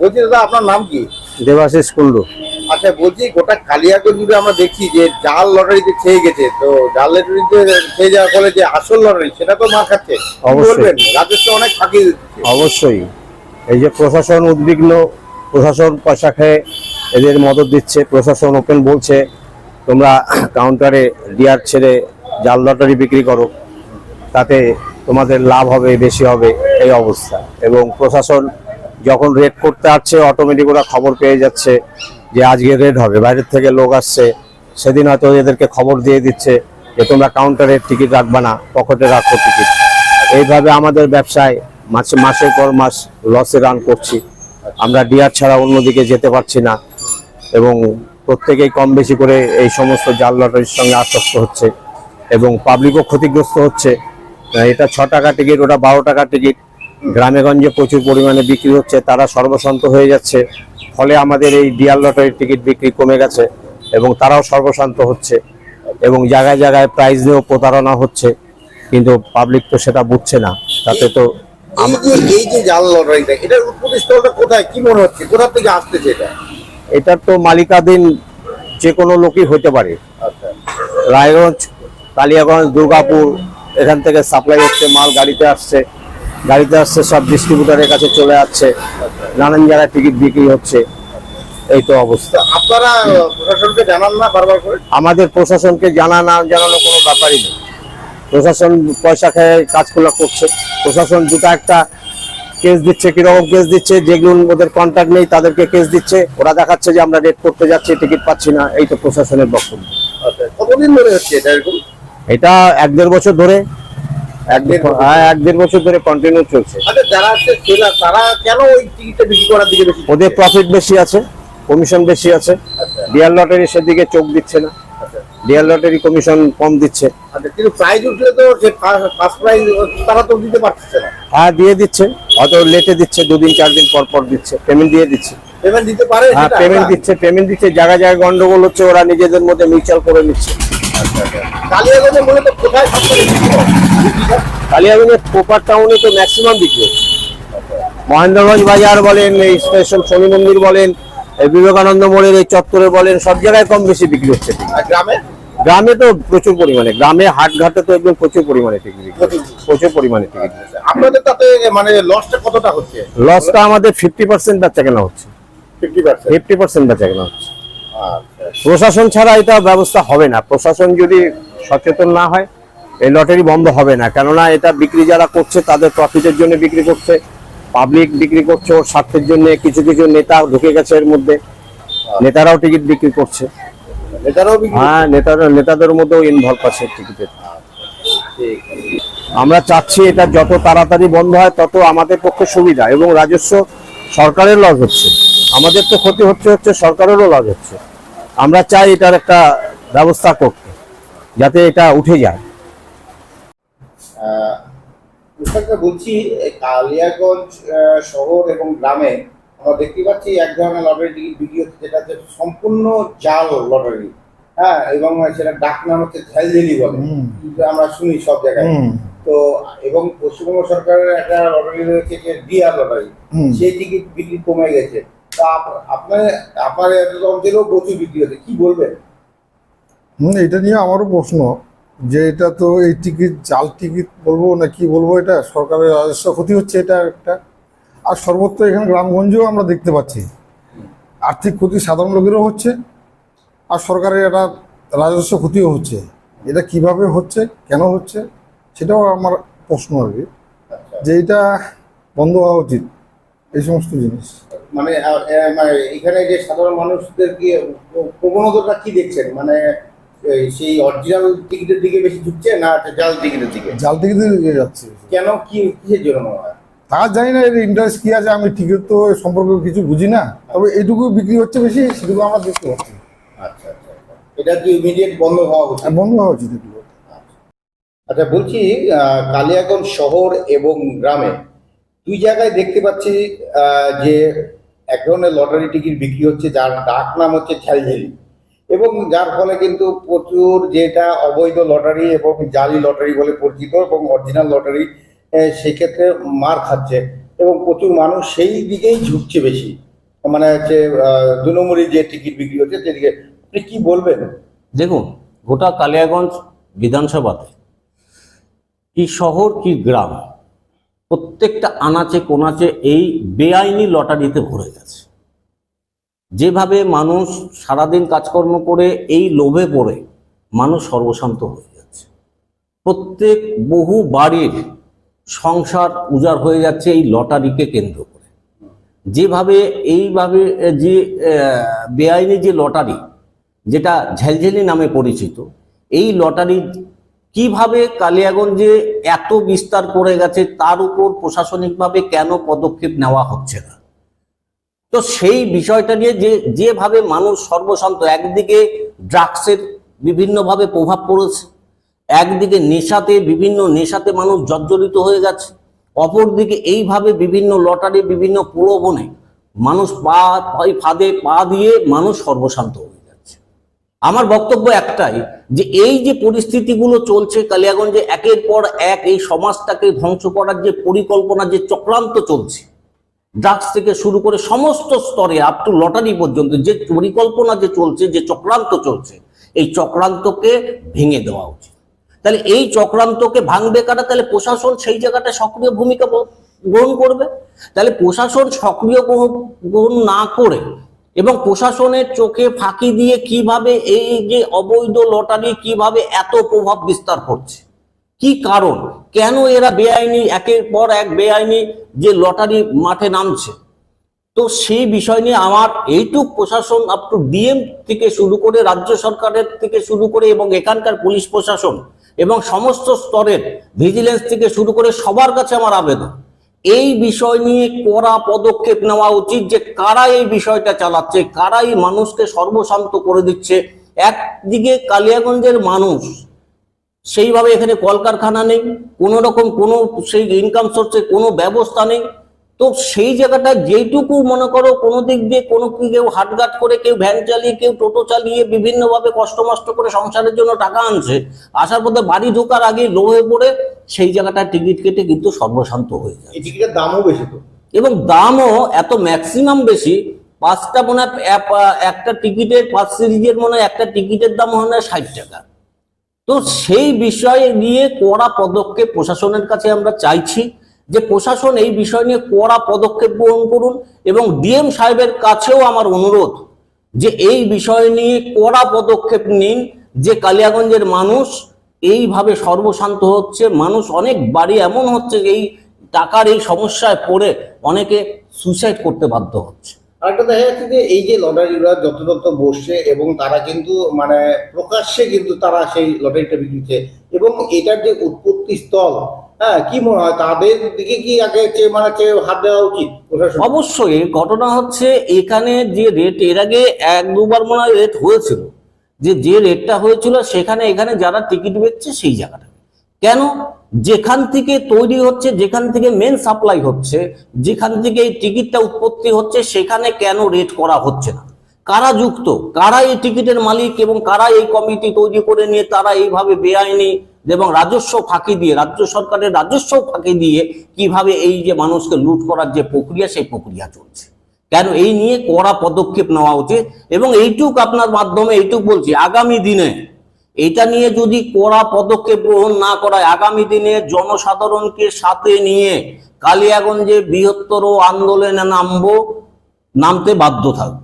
বলছি দাদা আপনার নাম কি? দেবাশিস কুন্ডু আচ্ছা বলছি গোটা কালিয়াগঞ্জ জুড়ে আমরা দেখছি যে জাল লটারিতে খেয়ে গেছে। তো জাল লটারিতে খেয়ে যাওয়ার ফলে যে আসল লটারি সেটা তো মার খাচ্ছে। অবশ্যই। রাজস্ব অনেক ফাঁকি অবশ্যই। এই যে প্রশাসন উদ্বিগ্ন প্রশাসন পয়সা খেয়ে এদের মদত দিচ্ছে প্রশাসন ওপেন বলছে তোমরা কাউন্টারে ডিয়ার ছেড়ে জাল লটারি বিক্রি করো তাতে তোমাদের লাভ হবে বেশি হবে এই অবস্থা। এবং প্রশাসন যখন রেড করতে আসছে অটোমেটিক ওরা খবর পেয়ে যাচ্ছে যে আজকে রেড হবে। বাইরের থেকে লোক আসছে, সেদিন হয়তো এদেরকে খবর দিয়ে দিচ্ছে যে তোমরা কাউন্টারে টিকিট রাখবে না পকেটে রাখো টিকিট এইভাবে আমাদের ব্যবসায় মাসে, মাসের পর মাস লসে রান করছি। আমরা ডিয়ার ছাড়া অন্যদিকে যেতে পারছি না এবং প্রত্যেকেই কম বেশি করে এই সমস্ত জাল লটারির সঙ্গে আসক্ত হচ্ছে এবং পাবলিকও ক্ষতিগ্রস্ত হচ্ছে। এটা ছ টাকা টিকিট ওটা বারো টাকা টিকিট গ্রামেগঞ্জে প্রচুর পরিমাণে বিক্রি হচ্ছে তারা সর্বশান্ত হয়ে যাচ্ছে। ফলে আমাদের এই ডিয়ার লটারির টিকিট বিক্রি কমে গেছে এবং তারাও সর্বশান্ত হচ্ছে এবং জায়গায় জায়গায় প্রাইজ নিয়েও প্রতারণা হচ্ছে। কিন্তু পাবলিক তো সেটা বুঝছে না তাতে তো এই যে জাল লটারিটা এটার কোথায়? কি মনে হচ্ছে? কোথা থেকে আসতেছে এটা? এটার তো মালিকাধীন যে কোনো লোকই হতে পারে। আচ্ছা। রায়গঞ্জ কালিয়াগঞ্জ দুর্গাপুর এখান থেকে সাপ্লাই হচ্ছে মাল গাড়িতে আসছে। গাড়িতে আসছে সব ডিস্ট্রিবিউটারের কাছে চলে যাচ্ছে। নানান জায়গায় টিকিট বিক্রি হচ্ছে এই তো অবস্থা। আপনারা প্রশাসনকে জানান না বারবার করে? আমাদের প্রশাসনকে জানা না জানানো কোনো ব্যাপারই নেই। প্রশাসন পয়সা খেয়ে কাজগুলো করছে। প্রশাসন দুটো একটা কেস দিচ্ছে কীরকম কেস দিচ্ছে যেগুলো ওদের কন্ট্যাক্ট নেই তাদেরকে কেস দিচ্ছে। ওরা দেখাচ্ছে যে আমরা রেট করতে যাচ্ছি টিকিট পাচ্ছি না এই তো প্রশাসনের বক্তব্য। আচ্ছা কতদিন ধরে হচ্ছে এটা এরকম? এটা এক দেড় বছর ধরে এক দেড় হ্যাঁ এক দেড় বছর ধরে কন্টিনিউ চলছে। আচ্ছা যারা সেলার তারা কেন ওই টিকিটটা বিক্রি করার দিকে বেশি ওদের প্রফিট বেশি আছে কমিশন বেশি আছে। আচ্ছা। ডিয়ার লটারি সেদিকে চোখ দিচ্ছে না। আচ্ছা। ডিয়ার লটারি কমিশন কম দিচ্ছে। আচ্ছা কিন্তু প্রাইজ উঠলে তো ফার্স্ট প্রাইজ তারা তো দিতে পারছে না। হ্যাঁ দিয়ে দিচ্ছে। হয়তো লেটে দিচ্ছে দুদিন চার দিন পর পর দিচ্ছে। পেমেন্ট দিয়ে দিচ্ছে। পেমেন্ট দিতে পারে হ্যাঁ পেমেন্ট দিচ্ছে পেমেন্ট দিচ্ছে। জায়গায় জায়গায় গন্ডগোল হচ্ছে ওরা নিজেদের মধ্যে মিউচুয়াল করে নিচ্ছে। কালিয়াগঞ্জে মূলত কোথায়? কালিয়াগঞ্জের প্রপার টাউনে তো ম্যাক্সিমাম বিক্রি। মহেন্দ্রগঞ্জ বাজার বলেন এই স্টেশন শনি মন্দির বলেন এই বিবেকানন্দ মোড়ের এই চত্বরে বলেন সব জায়গায় কম বেশি বিক্রি হচ্ছে গ্রামে? গ্রামে তো প্রচুর পরিমাণে গ্রামে হাট ঘাটে তো একদম প্রচুর পরিমাণে টিকিট প্রচুর। পরিমাণে টিকিট আপনাদের তাতে মানে লসটা কতটা হচ্ছে? লসটা আমাদের ফিফটি পার্সেন্ট বেচা কেনা হচ্ছে। ফিফটি পার্সেন্ট ফিফটি বেচা কেনা হচ্ছে। আচ্ছা প্রশাসন ছাড়া এটা ব্যবস্থা হবে না। প্রশাসন যদি সচেতন না হয় এই লটারি বন্ধ হবে না। কেননা এটা বিক্রি যারা করছে তাদের প্রফিটের জন্য বিক্রি করছে পাবলিক বিক্রি করছে ওর স্বার্থের জন্য কিছু কিছু নেতা ঢুকে গেছে এর মধ্যে। নেতারাও টিকিট বিক্রি করছে। বিক্রি হ্যাঁ নেতারা নেতাদের মধ্যেও ইনভলভ আছে টিকিটের আমরা চাচ্ছি এটা যত তাড়াতাড়ি বন্ধ হয় তত আমাদের পক্ষে সুবিধা এবং রাজস্ব সরকারের লস হচ্ছে। আমাদের তো ক্ষতি হচ্ছে হচ্ছে সরকারেরও লস হচ্ছে। আমরা চাই এটার একটা ব্যবস্থা করতে যাতে এটা উঠে যায়। বলছি কালিয়াগঞ্জ শহর এবং গ্রামে আমরা দেখতে পাচ্ছি এক ধরনের লটারি টিকিট বিক্রি হচ্ছে যেটা হচ্ছে সম্পূর্ণ জাল লটারি হ্যাঁ এবং সেটা ডাক নাম হচ্ছে ঝালঝেলি বলে। আমরা শুনি সব জায়গায়। তো এবং পশ্চিমবঙ্গ সরকারের একটা লটারি রয়েছে যে ডিআর লটারি সেই টিকিট বিক্রি কমে গেছে। আপনার আপনার অঞ্চলেও প্রচুর বিক্রি হচ্ছে কি বলবেন? হুম এটা নিয়ে আমারও প্রশ্ন যে এটা তো এই টিকিট জাল টিকিট বলব না কি বলব এটা সরকারের রাজস্ব ক্ষতি হচ্ছে এটা একটা। আর সর্বত্র এখানে গ্রামগঞ্জেও আমরা দেখতে পাচ্ছি আর্থিক ক্ষতি সাধারণ লোকেরও হচ্ছে আর সরকারের এটা রাজস্ব ক্ষতিও হচ্ছে। এটা কীভাবে হচ্ছে কেন হচ্ছে সেটাও আমার প্রশ্ন আর কি যে এটা বন্ধ হওয়া উচিত এই সমস্ত জিনিস। মানে মানে এখানে যে সাধারণ মানুষদের কি প্রবণতাটা কি দেখছেন? মানে সেই অরিজিনাল টিকিটের দিকে বেশি ঝুঁকছে না জাল টিকিটের দিকে? জাল টিকিটের দিকে যাচ্ছে। কেন? কি কিসের জন্য হয়? তা জানি না এর ইন্টারেস্ট কি আছে? আমি টিকিট তো সম্পর্কে কিছু বুঝি না। তবে এইটুকু বিক্রি হচ্ছে বেশি সেটুকু আমরা দেখতে পাচ্ছি। আচ্ছা আচ্ছা আচ্ছা। এটা কি ইমিডিয়েট বন্ধ হওয়া উচিত? বন্ধ হওয়া উচিত এগুলো আচ্ছা বলছি কালিয়াগঞ্জ শহর এবং গ্রামে দুই জায়গায় দেখতে পাচ্ছি যে এক ধরনের লটারি টিকিট বিক্রি হচ্ছে, যার ডাক নাম হচ্ছে ঝালঝেলি এবং যার ফলে কিন্তু প্রচুর যেটা অবৈধ লটারি এবং জালি লটারি বলে পরিচিত এবং অরিজিনাল লটারি সেক্ষেত্রে মার খাচ্ছে এবং প্রচুর মানুষ সেই দিকেই ঝুঁকছে বেশি। মানে হচ্ছে দু নম্বরই যে টিকিট বিক্রি হচ্ছে, সেদিকে। আপনি কি বলবেন? দেখুন, গোটা কালিয়াগঞ্জ বিধানসভাতে কি শহর কি গ্রাম প্রত্যেকটা আনাচে কোনাচে এই বেআইনি লটারিতে ভরে গেছে। যেভাবে মানুষ সারাদিন কাজকর্ম করে এই লোভে পড়ে, মানুষ সর্বশান্ত হয়ে যাচ্ছে। প্রত্যেক বহু বাড়ির সংসার উজাড় হয়ে যাচ্ছে এই লটারিকে কেন্দ্র করে। যেভাবে এইভাবে যে বেআইনি যে লটারি, যেটা ঝালঝালি নামে পরিচিত, এই লটারি কীভাবে কালিয়াগঞ্জে এত বিস্তার করে গেছে, তার উপর প্রশাসনিকভাবে কেন পদক্ষেপ নেওয়া হচ্ছে না? তো সেই বিষয়টা নিয়ে যে, যেভাবে মানুষ সর্বশান্ত, একদিকে ড্রাগসের বিভিন্নভাবে প্রভাব পড়েছে, একদিকে নেশাতে, বিভিন্ন নেশাতে মানুষ জর্জরিত হয়ে গেছে, অপরদিকে এইভাবে বিভিন্ন লটারি বিভিন্ন প্রলোভনে মানুষ পা ফাঁদে পা দিয়ে মানুষ সর্বশান্ত আমার বক্তব্য একটাই যে এই যে পরিস্থিতিগুলো চলছে কালিয়াগঞ্জে একের পর এক এই সমাজটাকে ধ্বংস করার যে পরিকল্পনা, যে চক্রান্ত চলছে, ড্রাগস থেকে শুরু করে সমস্ত স্তরে আপ টু লটারি পর্যন্ত যে পরিকল্পনা যে চলছে, যে চক্রান্ত চলছে, এই চক্রান্তকে ভেঙে দেওয়া উচিত। তাহলে এই চক্রান্তকে ভাঙবে কারা? তাহলে প্রশাসন সেই জায়গাটা সক্রিয় ভূমিকা গ্রহণ করবে। তাহলে প্রশাসন সক্রিয় গ্রহণ- না করে এবং প্রশাসনের চোখে ফাঁকি দিয়ে কীভাবে এই যে অবৈধ লটারি, কীভাবে এত প্রভাব বিস্তার করছে? কি কারণ? কেন এরা বেআইনি, একের পর এক বেআইনি যে লটারি মাঠে নামছে? তো সেই বিষয় নিয়ে আমার এইটুক প্রশাসন আপ টু ডিএম থেকে শুরু করে রাজ্য সরকারের থেকে শুরু করে এবং এখানকার পুলিশ প্রশাসন এবং সমস্ত স্তরের ভিজিলেন্স থেকে শুরু করে সবার কাছে আমার আবেদন। এই বিষয় নিয়ে কড়া পদক্ষেপ নেওয়া উচিত যে কারা এই বিষয়টা চালাচ্ছে, কারা এই মানুষকে সর্বশান্ত করে দিচ্ছে। একদিকে কালিয়াগঞ্জের মানুষ, সেইভাবে এখানে কলকারখানা নেই কোনো রকম কোনো সেই ইনকাম সোর্সের কোনো ব্যবস্থা নেই। তো সেই জায়গাটা যেইটুকু মনে করো কোনো দিক দিয়ে কোনো কি কেউ হাটঘাট করে কেউ ভ্যান চালিয়ে কেউ টোটো চালিয়ে বিভিন্নভাবে কষ্ট মষ্ট করে সংসারের জন্য টাকা আনছে আসার পথে বাড়ি ঢোকার আগে লোহে পড়ে সেই জায়গাটা টিকিট কেটে কিন্তু সর্বশান্ত হয়ে যায়। এই টিকিটের দামও বেশি তো। এবং দামও এত ম্যাক্সিমাম বেশি পাঁচটা মনে হয় এক- একটা টিকিটের পাঁচ সিরিজের মনে হয় একটা টিকিটের দাম মনে হয় ষাট টাকা। তো সেই বিষয়ে নিয়ে কড়া পদক্ষেপ প্রশাসনের কাছে আমরা চাইছি। যে প্রশাসন এই বিষয় নিয়ে কড়া পদক্ষেপ গ্রহণ করুন এবং ডিএম সাহেবের কাছেও আমার অনুরোধ যে এই বিষয় নিয়ে কড়া পদক্ষেপ নিন, যে কালিয়াগঞ্জের মানুষ এইভাবে সর্বশান্ত হচ্ছে, মানুষ অনেক বাড়ি এমন হচ্ছে যে এই টাকার এই সমস্যায় পড়ে অনেকে সুইসাইড করতে বাধ্য হচ্ছে। আরেকটা দেখা যাচ্ছে যে এই যে লটারিগুলো যত যত বসছে এবং তারা কিন্তু মানে প্রকাশ্যে কিন্তু তারা সেই লটারিটা বিক্রি করছে এবং এটার যে উৎপত্তি স্থল হ্যাঁ কি মনে হয়? তাদের দিকে কি আগে মানে হাত দেওয়া উচিত অবশ্যই ঘটনা হচ্ছে এখানে যে রেট এর আগে এক দুবার মনে হয় রেট হয়েছিল। যে যে রেটটা হয়েছিল, সেখানে এখানে যারা টিকিট বেচছে, সেই জায়গাটা। কেন? যেখান থেকে তৈরি হচ্ছে, যেখান থেকে মেন সাপ্লাই হচ্ছে, যেখান থেকে এই টিকিটটা উৎপত্তি হচ্ছে, সেখানে কেন রেট করা হচ্ছে না? কারা যুক্ত? কারা এই টিকিটের মালিক এবং কারা এই কমিটি তৈরি করে নিয়ে তারা এইভাবে বেআইনি এবং রাজস্ব ফাঁকি দিয়ে, রাজ্য সরকারের রাজস্ব ফাঁকি দিয়ে কীভাবে এই যে মানুষকে লুট করার যে প্রক্রিয়া, সেই প্রক্রিয়া চলছে। কেন? এই নিয়ে কড়া পদক্ষেপ নেওয়া উচিত এবং এইটুক আপনার মাধ্যমে এইটুক বলছি, আগামী দিনে এটা নিয়ে যদি কড়া পদক্ষেপ গ্রহণ না করায়, আগামী দিনে জনসাধারণকে সাথে নিয়ে কালিয়াগঞ্জে বৃহত্তর আন্দোলনে নামবো, নামতে বাধ্য থাকব।